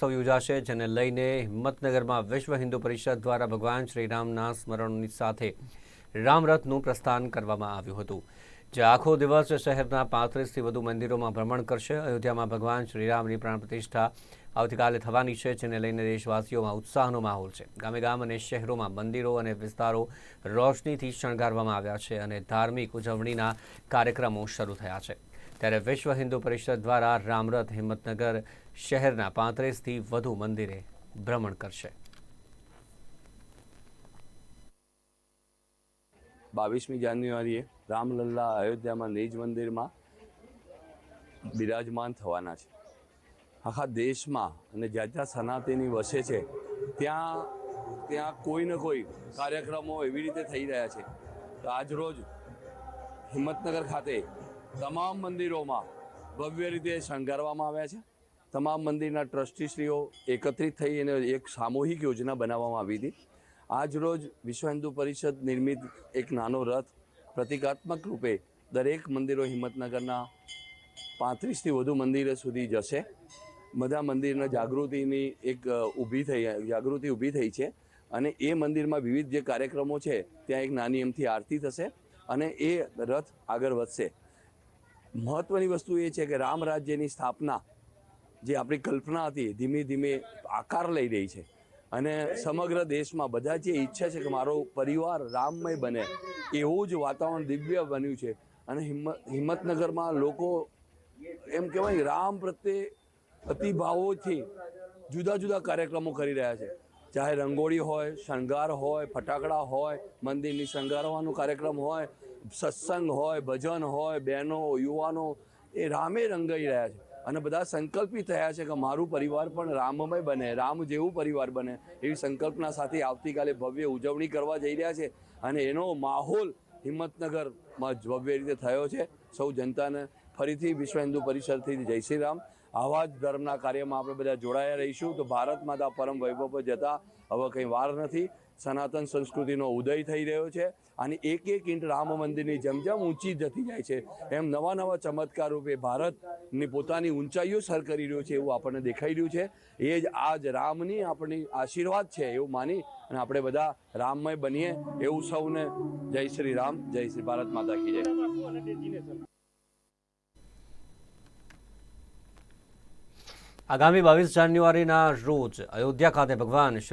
મહોત્સવ યોજાશે, જેને લઈને હિંમતનગરમાં વિશ્વ હિન્દુ પરિષદ દ્વારા ભગવાન શ્રીરામના સ્મરણોની સાથે રામરથનું પ્રસ્થાન કરવામાં આવ્યું હતું, જે આખો દિવસ શહેરના પાંત્રીસથી વધુ મંદિરોમાં ભ્રમણ કરશે. અયોધ્યામાં ભગવાન શ્રીરામની પ્રાણ પ્રતિષ્ઠા આવતીકાલે થવાની છે, જેને લઈને દેશવાસીઓમાં ઉત્સાહનો માહોલ છે. ગામે ગામ અને શહેરોમાં મંદિરો અને વિસ્તારો રોશનીથી શણગારવામાં આવ્યા છે અને ધાર્મિક ઉજવણીના કાર્યક્રમો શરૂ થયા છે. ત્યારે વિશ્વ હિન્દુ પરિષદ દ્વારા રામરથ હિંમતનગર શહેરના પાંત્રીસથી વધુ મંદિરે ભ્રમણ કરશે. બાવીસમી જાન્યુઆરીએ રામલલ્લા અયોધ્યામાં નિજ મંદિરમાં બિરાજમાન થવાના છે. આખા દેશમાં અને જ્યાં જ્યાં સનાતની વસે છે, ત્યાં ત્યાં કોઈ ને કોઈ કાર્યક્રમો એવી રીતે થઈ રહ્યા છે તો આજ રોજ હિંમતનગર ખાતે તમામ મંદિરોમાં ભવ્ય રીતે શણગારવામાં આવ્યા છે. તમામ મંદિરના ટ્રસ્ટીશ્રીઓ એકત્રિત થઈ અને એક સામૂહિક યોજના બનાવવામાં આવી હતી. આજ રોજ વિશ્વ હિન્દુ પરિષદ નિર્મિત એક નાનો રથ પ્રતિકાત્મક રૂપે દરેક મંદિરો હિંમતનગરના પાંત્રીસથી વધુ મંદિરો સુધી જશે. બધા મંદિરના જાગૃતિની એક ઊભી થઈ, જાગૃતિ ઊભી થઈ છે અને એ મંદિરમાં વિવિધ જે કાર્યક્રમો છે, ત્યાં એક નાની એમથી આરતી થશે અને એ રથ આગળ વધશે. મહત્વની વસ્તુ એ છે કે રામ રાજ્યની સ્થાપના જે આપણી કલ્પના હતી ધીમે ધીમે આકાર લઈ રહી છે. અને સમગ્ર દેશમાં બધા જે ઈચ્છે છે કે મારો પરિવાર રામમય બને. એવું જ વાતાવરણ દિવ્ય બન્યું છે. અને હિંમત હિંમતનગરમાં લોકો એમ કહેવાય રામ પ્રત્યે અતિભાવોથી જુદા જુદા કાર્યક્રમો કરી રહ્યા છે. ચાહે રંગોળી હોય, શણગાર હોય, ફટાકડા હોય, મંદિરની શણગારવાનો કાર્યક્રમ હોય, સત્સંગ હોય, ભજન હોય, બહેનો, યુવાનો એ રામે રંગાઈ રહ્યા છે. અને બધા સંકલ્પિત થયા છે કે મારું પરિવાર પણ રામમય બને, રામ જેવું પરિવાર બને એવી સંકલ્પના સાથે આવતીકાલે ભવ્ય ઉજવણી કરવા જઈ રહ્યા છે. અને એનો માહોલ હિંમતનગરમાં ભવ્ય રીતે થયો છે. સૌ જનતાને ફરીથી વિશ્વ હિન્દુ પરિષદથી જય શ્રી રામ. આવા જ ધર્મના કાર્યમાં આપણે બધા જોડાયા રહીશું. તો ભારત માતા પરમ વૈભવ પર જતા હવે કંઈ વાર નથી. સનાતન સંસ્કૃતિનો ઉદય થઈ રહ્યો છે અને એક એક ઇંટ રામ મંદિરની જેમ જેમ ઊંચી જતી જાય છે. એમ નવા નવા ચમત્કાર રૂપે ભારતની પોતાની ઊંચાઈઓ સર કરી રહ્યું છે એવું આપણને દેખાઈ રહ્યું છે. એ જ આજ રામની આપણી આશીર્વાદ છે એવું માની અને આપણે બધા રામમય બનીએ. એવું સૌને જય શ્રી રામ, જય શ્રી ભારત માતા કી જય. આગામી બાવીસ જાન્યુઆરીના રોજ અયોધ્યા ખાતે ભગવાન શ્રી